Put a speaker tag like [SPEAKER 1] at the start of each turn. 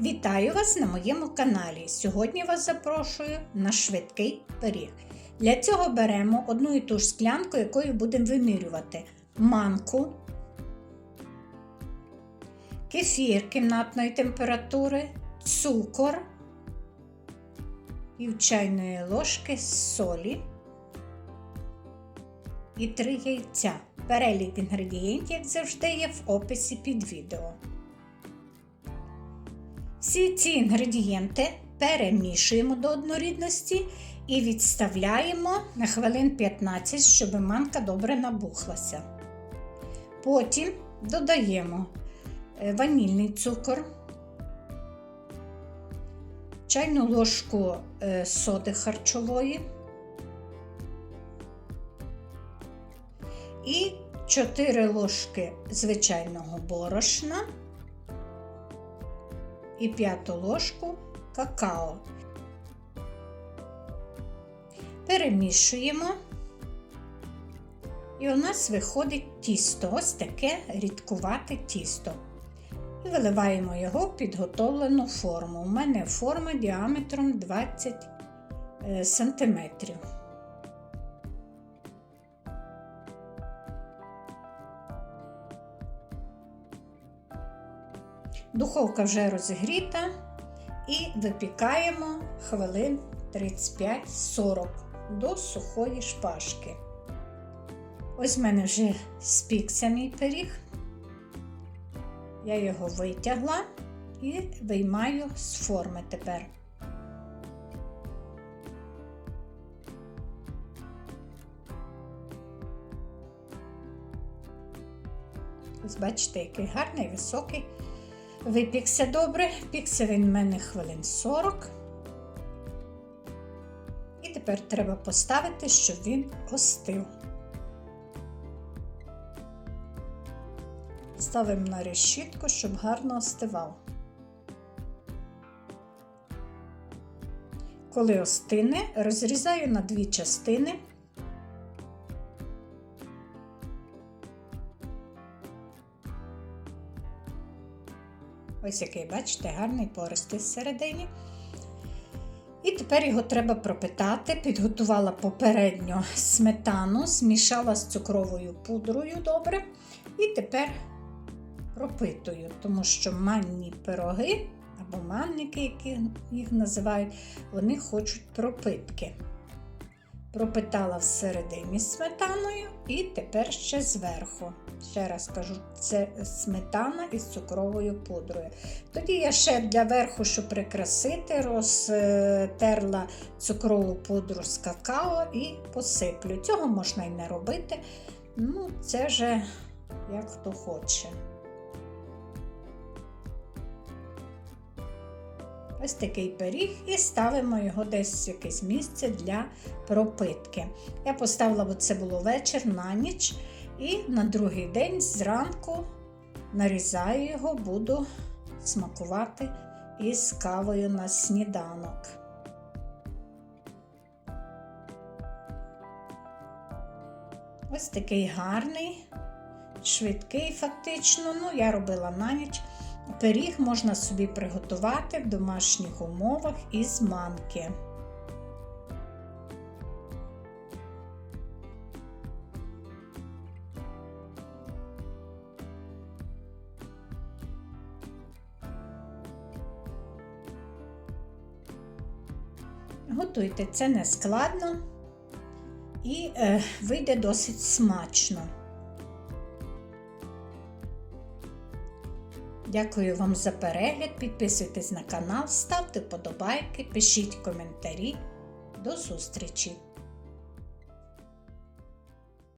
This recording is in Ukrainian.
[SPEAKER 1] Вітаю вас на моєму каналі. Сьогодні вас запрошую на швидкий пиріг. Для цього беремо одну і ту ж склянку, якою будемо вимірювати манку, кефір кімнатної температури, цукор, пів чайної ложки солі і три яйця. Перелік інгредієнтів, як завжди, є в описі під відео. Всі ці інгредієнти перемішуємо до однорідності і відставляємо на хвилин 15, щоб манка добре набухлася. Потім додаємо е, ванільний цукор, чайну ложку е, соди харчової і 4 ложки звичайного борошна і п'яту ложку какао. Перемішуємо, і у нас виходить тісто, ось таке рідкувате тісто. І виливаємо його в підготовлену форму. У мене форма діаметром 20 см. Духовка вже розігріта і випікаємо хвилин 35-40 до сухої шпажки. Ось в мене вже спікся мій пиріг. Я його витягла і виймаю з форми тепер. Ось бачите, який гарний, високий. Випікся добре, пікся він в мене хвилин 40. І тепер треба поставити, щоб він остив. Ставимо на решітку, щоб гарно остивав. Коли остине, розрізаю на дві частини. Ось який, бачите, гарний пористий всередині. І тепер його треба пропитати. Підготувала попередньо сметану, змішала з цукровою пудрою добре. І тепер пропитую, тому що манні пироги або манники, які їх називають, вони хочуть пропитки. Пропитала всередині сметаною і тепер ще зверху. Ще раз кажу, це сметана із цукровою пудрою. Тоді я ще для верху, щоб прикрасити, розтерла цукрову пудру з какао і посиплю. Цього можна і не робити. Ну, це вже як хто хоче. Ось такий пиріг і ставимо його десь в якесь місце для пропитки. Я поставила, бо це було вечір на ніч, і на другий день зранку нарізаю його, буду смакувати із кавою на сніданок. Ось такий гарний, швидкий, фактично. Ну, я робила на ніч. Пиріг можна собі приготувати в домашніх умовах із манки. Готуйте це не складно і е, вийде досить смачно. Дякую вам за перегляд. Підписуйтесь на канал, ставте вподобайки, пишіть коментарі. До зустрічі!